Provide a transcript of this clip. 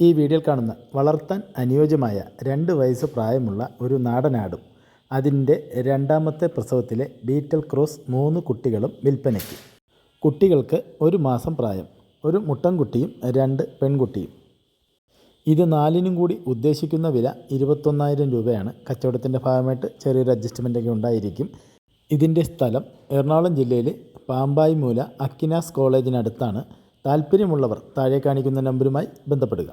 ഈ വീഡിയോയിൽ കാണുന്ന വളർത്താൻ അനുയോജ്യമായ രണ്ട് വയസ്സ് പ്രായമുള്ള ഒരു നാടനാടും അതിന്റെ രണ്ടാമത്തെ പ്രസവത്തിലെ ബീറ്റൽ ക്രോസ് മൂന്ന് കുട്ടികളും വിൽപ്പനയ്ക്ക്. കുട്ടികൾക്ക് ഒരു മാസം പ്രായം ഒരു മുട്ടൻകുട്ടിയും രണ്ട് പെൺകുട്ടിയും. ഇത് നാലിനും കൂടി ഉദ്ദേശിക്കുന്ന വില ഇരുപത്തൊന്നായിരം രൂപയാണ്. കച്ചവടത്തിന്റെ ഭാഗമായിട്ട് ചെറിയൊരു അഡ്ജസ്റ്റ്മെന്റൊക്കെ ഉണ്ടായിരിക്കും. ഇതിന്റെ സ്ഥലം എറണാകുളം ജില്ലയിലെ പാമ്പായിമൂല അക്കിനാസ് കോളേജിനടുത്താണ്. താല്പര്യമുള്ളവർ താഴെ കാണിക്കുന്ന നമ്പറുമായി ബന്ധപ്പെടുക.